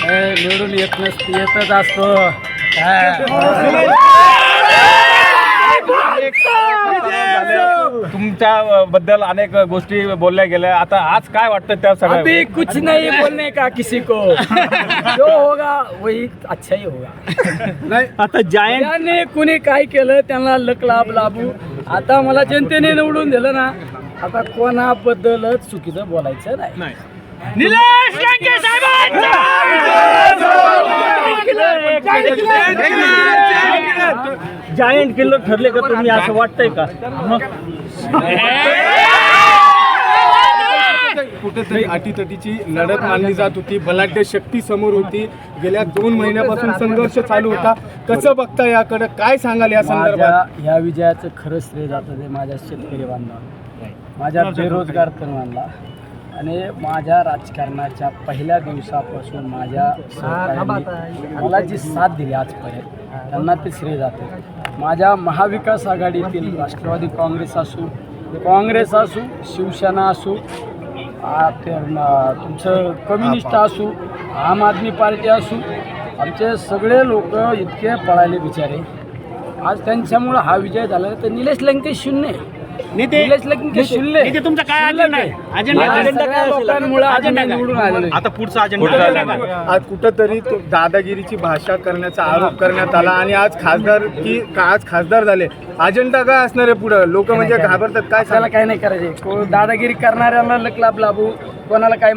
ए, निवडून येत नसते येतच असतो. तुमच्या बद्दल अनेक गोष्टी बोलल्या गेल्या. आता आज काय वाटतं त्या अभी सगळ्या कुछ नहीं बोलने का किसी को। जो होगा वही अच्छा ही होगा। आता जायंट त्याने कुणी काय केलं त्यांना लक लाभ लाभू. आता मला जनतेने निवडून दिलं ना आता कोणाबद्दलच चुकीचं बोलायचं नाही. निलेश लंके जायंट किल्लर ठरले का तुम्ही असं वाटतंय का? मग? कुठेतरी अटीतटीची लढत मानली जात होती. बलाढ्य शक्ती समोर होती. गेल्या दोन महिन्यापासून संघर्ष चालू होता. कसं बघता याकडे? काय सांगाल या संदर्भात? ह्या विजयाचं खरं श्रेय जातं ते माझ्या शेतकरी बांधवांना. माझ्या बेरोजगार तरुणांना. आणि माझ्या राजकारणाच्या पहिल्या दिवसापासून माझ्या सहकाऱ्यांनी मला जी साथ दिली आजपर्यंत त्यांना ते श्रेय जाते. माझ्या महाविकास आघाडीतील राष्ट्रवादी काँग्रेस असू काँग्रेस असू शिवसेना असू तुमचं कम्युनिस्ट असू आम आदमी पार्टी असू आमचे सगळे लोक इतके पळाले बिचारे. आज त्यांच्यामुळं हा विजय झाला तर निलेश लंके शून्य. शून्य तुमचा काय अजेंडा आहे? अजेंडा-? लोकांमुळं अजेंडा? निवडून आलेलो. आता पुढचा अजेंडा आज कुठंतरी तो दादागिरीची भाषा करण्याचा आरोप करण्यात आला आणि आज खासदार की आज खासदार झाले. अजेंडा काय असणार आहे पुढं? लोक म्हणजे घाबरतात. काय सांगा? काय नाही करायचे. दादागिरी करणाऱ्यांना लक लाभ लाभू. कोणाला काय